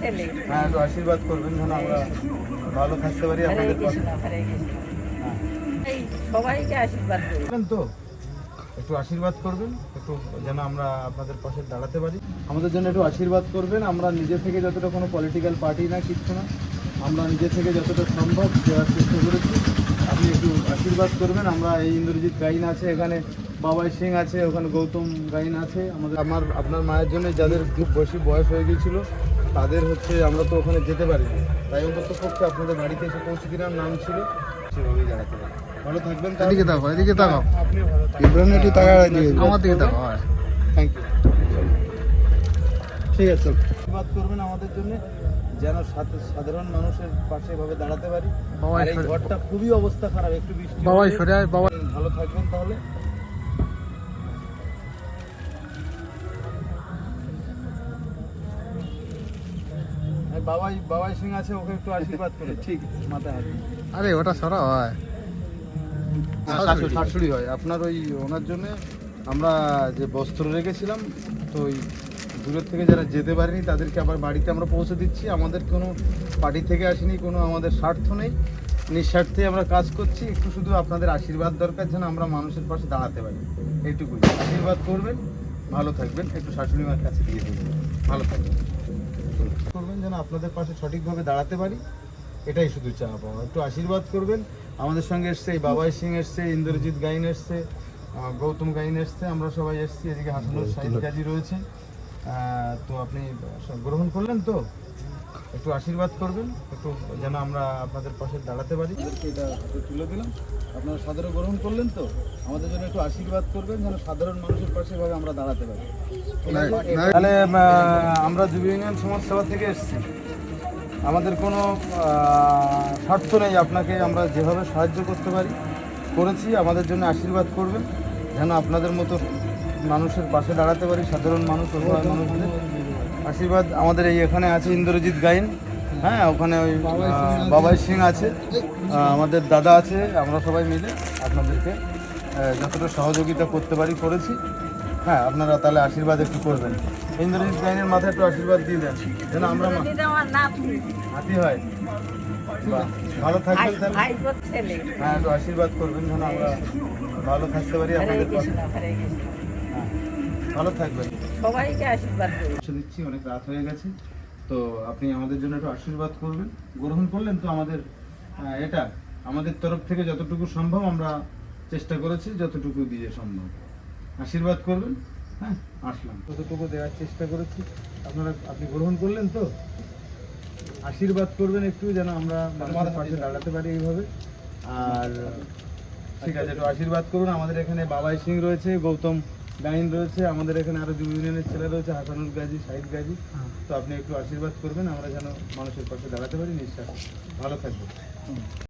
ছেলে। হ্যাঁ একটু আশীর্বাদ করবেন যেন আমরা ভালো থাকতে পারি আপনাদের কৃষ্ণ হরে কৃষ্ণ। হ্যাঁ। সবাইকে আশীর্বাদ করবেন তো একটু আশীর্বাদ করবেন একটু যেন আমরা আপনাদের পাশে দাঁড়াতে পারি। আমাদের জন্য একটু আশীর্বাদ করবেন আমরা নিজে থেকে যতটা কোনো পলিটিক্যাল পার্টি না কিচ্ছু না। আমরা নিজে থেকে যতটা সম্ভব দেওয়ার চেষ্টা করেছি। আপনি একটু আশীর্বাদ করবেন আমরা এই ইন্দ্রজিৎ গাইন আছে এখানে বাবাই সিং আছে ওখানে গৌতম গাইন আছে। আমাদের আমার আপনার মায়ের জন্য যাদের খুব বেশি বয়স হয়ে গিয়েছিল তাদের হচ্ছে আমরা তো ওখানে যেতে পারি তাই অন্তত পক্ষে আপনাদের বাড়িতে এসে পৌঁছে দিলাম নাম ছিল সেভাবেই দাঁড়াতে পারি। ভালো থাকবেন। এদিকে তাকাও এদিকে তাকাও। আপনিও ভালো ইব্রাহিম একটু তাকাও এদিকে আমার দিকে তাকাও হয়। থ্যাংক ইউ ঠিক আছে। আশীর্বাদ করবেন আমাদের জন্য যেন সাধারণ মানুষের পাশে এভাবে দাঁড়াতে পারি। বাবা, আর এই ঘরটা খুবই অবস্থা খারাপ একটু বৃষ্টি বাবাই সরে বাবা ভালো থাকবেন তাহলে। বাবাই বাবাই সিং আছে ওকে একটু আশীর্বাদ করে ঠিক হাত। আরে ওটা সরা হয়। শাশুড়ি। হয়। আপনার ওই ওনার জন্য আমরা যে বস্ত্র রেখেছিলাম তো ওই দূরের থেকে যারা যেতে পারেনি তাদেরকে আবার বাড়িতে আমরা পৌঁছে দিচ্ছি। আমাদের কোনো পার্টি থেকে আসেনি কোনো আমাদের স্বার্থ নেই। নিঃস্বার্থে আমরা কাজ করছি। একটু শুধু আপনাদের আশীর্বাদ দরকার যেন আমরা মানুষের পাশে দাঁড়াতে পারি। এইটুকুই। আশীর্বাদ করবেন ভালো থাকবেন। একটু শাশুড়ি মার কাছে দিয়ে দেবেন ভালো থাকবেন। করবেন যেন আপনাদের পাশে সঠিকভাবে দাঁড়াতে পারি। এটাই শুধু চা পাওয়া। একটু আশীর্বাদ করবেন। আমাদের সঙ্গে এসছে এই বাবাই সিং এসছে ইন্দ্রজিৎ গাইন এসছে গৌতম গাইন এসছে আমরা সবাই এসছি। এদিকে হাসানুর সাহিদ গাজী রয়েছে। তো আপনি গ্রহণ করলেন তো? একটু আশীর্বাদ করবেন একটু যেন আমরা আপনাদের পাশে দাঁড়াতে পারি। এটা তুলে দিলাম। আপনারা সাধারণ গ্রহণ করলেন তো আমাদের জন্য একটু আশীর্বাদ করবেন যেন সাধারণ মানুষের পাশে এভাবে আমরা দাঁড়াতে পারি। তাহলে আমরা যুব ইউনিয়ন সমাজ সেবা থেকে এসেছি। আমাদের কোনো স্বার্থ নেই আপনাকে আমরা যেভাবে সাহায্য করতে পারি করেছি আমাদের জন্য আশীর্বাদ করবেন যেন আপনাদের মতো মানুষের পাশে দাঁড়াতে পারি সাধারণ মানুষ মানুষদের। আশীর্বাদ আমাদের এই এখানে আছে ইন্দ্রজিৎ গাইন। হ্যাঁ ওখানে ওই বাবাই সিং আছে। আমাদের দাদা আছে আমরা সবাই মিলে আপনাদেরকে যতটা সহযোগিতা করতে পারি করেছি। হ্যাঁ আপনারা তাহলে আশীর্বাদ একটু করবেন। ইন্দ্রজিৎ গাইনের মাথায় একটু আশীর্বাদ দিয়ে দেন যেন আমরা হাতি হয়। ভালো থাকবেন তাহলে। হ্যাঁ একটু আশীর্বাদ করবেন যেন আমরা ভালো থাকতে পারি আপনাদের ভালো থাকবেন। সবাইকে আশীর্বাদ করি পৌঁছে দিচ্ছি অনেক রাত হয়ে গেছে। তো আপনি আমাদের জন্য একটু আশীর্বাদ করবেন। গ্রহণ করলেন তো আমাদের এটা আমাদের তরফ থেকে যতটুকু সম্ভব আমরা চেষ্টা করেছি যতটুকু দিয়ে সম্ভব। আশীর্বাদ করবেন হ্যাঁ আসলাম। ততটুকু দেওয়ার চেষ্টা করেছি আপনারা আপনি গ্রহণ করলেন তো? আশীর্বাদ করবেন একটু যেন আমরা মানুষের পাশে দাঁড়াতে পারি এইভাবে। আর ঠিক আছে একটু আশীর্বাদ করুন। আমাদের এখানে বাবাই সিং রয়েছে গৌতম গাইন রয়েছে আমাদের এখানে আরও যুব ইউনিয়নের ছেলে রয়েছে হাসানুল গাজী শাহিদ গাজী। তো আপনি একটু আশীর্বাদ করবেন আমরা যেন মানুষের পাশে দাঁড়াতে পারি নিঃশ্বাস ভালো থাকবেন।